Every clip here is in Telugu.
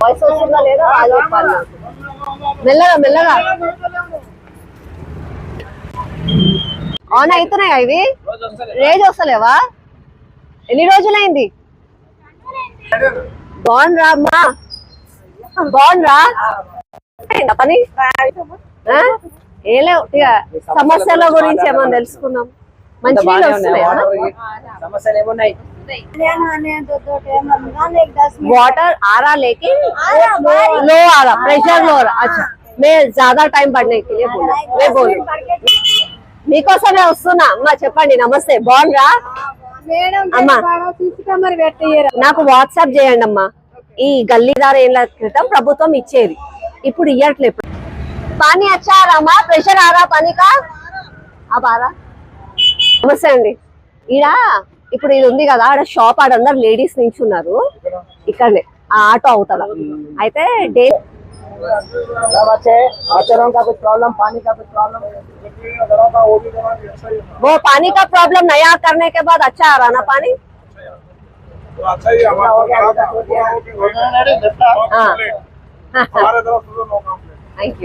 వాయిస్ వస్తుందా లేదా? వాళ్ళు చెప్పాలి మెల్లగా మెల్లగా. ఆన్ అవుతున్నాయా ఇవి? రేజ్ వస్తలేవా? ఎన్ని రోజులైంది? బాగుండ్రా అమ్మా. బాగుండ్రా పని? ఏ లేవు. ఇక సమస్యల గురించి ఏమో తెలుసుకున్నాం మంచి నీళ్ళు వస్తున్నాయా? సమస్యలు ఏమున్నాయి? वाटर आ रहा लेकिन लो आ रहा प्रेशर लो आ रहा अच्छा मैं ज्यादा टाइम पढ़ने के लिए बोला मैं बोलू మీకోసమే వస్తున్నా అమ్మా చెప్పండి నమస్తే బాగుండ్రా అమ్మా మరి పెట్టయ్యారు నాకు వాట్సాప్ చేయండి అమ్మా ఈ గల్లీదార ఏళ్ళ క్రితం ప్రభుత్వం ఇచ్చేది ఇప్పుడు ఇయ్యట్లేదు పానీ అచ్చా రామా ప్రెషర్ ఆరా పానీ కా అబ్ ఆరా నమస్తే అండి ఈడ ఇప్పుడు ఇది ఉంది కదా ఆడ షాప్ ఆడ అందరు లేడీస్ నించున్నారు ఇక్కడనే ఆ ఆటో అవుతాల అయితే డే सब अच्छे बच्चों का कुछ प्रॉब्लम पानी का कुछ प्रॉब्लम वो पानी का प्रॉब्लम नया करने के बाद अच्छा आ रहा ना पानी तो अच्छा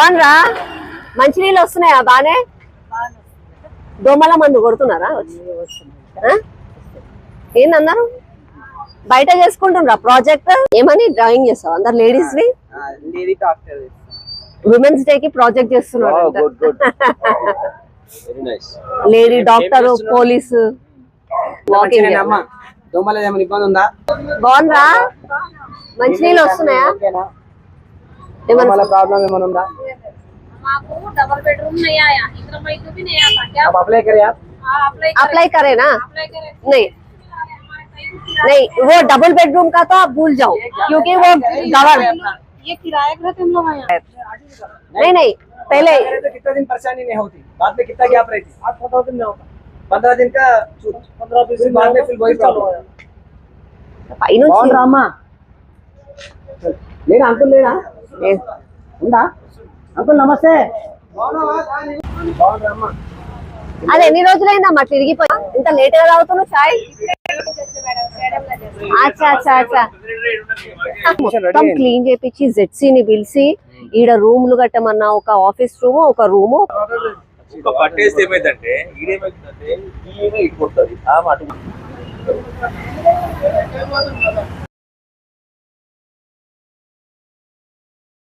బాగుందా? మంచినీళ్ళు వస్తున్నాయా? బానే? దోమల మందు కొడుతున్నారా? ఏందన్నారు బయట చేసుకుంటున్నారా ప్రాజెక్ట్? ఏమని డ్రాయింగ్ చేస్తావు? అందరు లేడీస్ వి? ఉమెన్స్ డే కి ప్రాజెక్ట్ చేస్తున్నారు లేడీ డాక్టర్ పోలీసు బాగుందా? మంచినీళ్ళు వస్తున్నాయా? ఏమన్నా ప్రాబ్లం ఏమైనా ఉందా? మాకు डबल बेडरूम नहीं आया इतना मई को भी नहीं आता क्या आप अप्लाई करें आप आप अप्लाई अप्लाई करे ना अप्लाई करें नहीं नहीं वो डबल बेडरूम का तो आप भूल जाओ क्योंकि वो गवर्न ये किराए का तुम लोग आए नहीं नहीं पहले पहले तो कितना दिन परेशानी नहीं होती बाद में कितना गैप रहती आठ पंद्रह दिन में होता पंद्रह दिन का पंद्रह बीस दिन बाद में फिर वही चालू हो పైనుంచి బాగుండ్రా అమ్మా లేనా అంకుల్ లేనా ఉందా అంకుల్ నమస్తే. అది ఎన్ని రోజులైందమ్మా తిరిగిపోయి ఇంత లేట్గా తాగుతున్నావు చాయ్ అచ్చా అచ్చా అచ్చా. మొత్తం క్లీన్ చేపించి జెడ్సీ ని పిలిచి ఈడ రూమ్లు కట్టమన్నా ఒక ఆఫీస్ రూమ్ ఒక రూమ్. ఒక పట్టేస్తే ఏమైందంటే ఈడేమైందంటే ఇటు కొడుతుంది.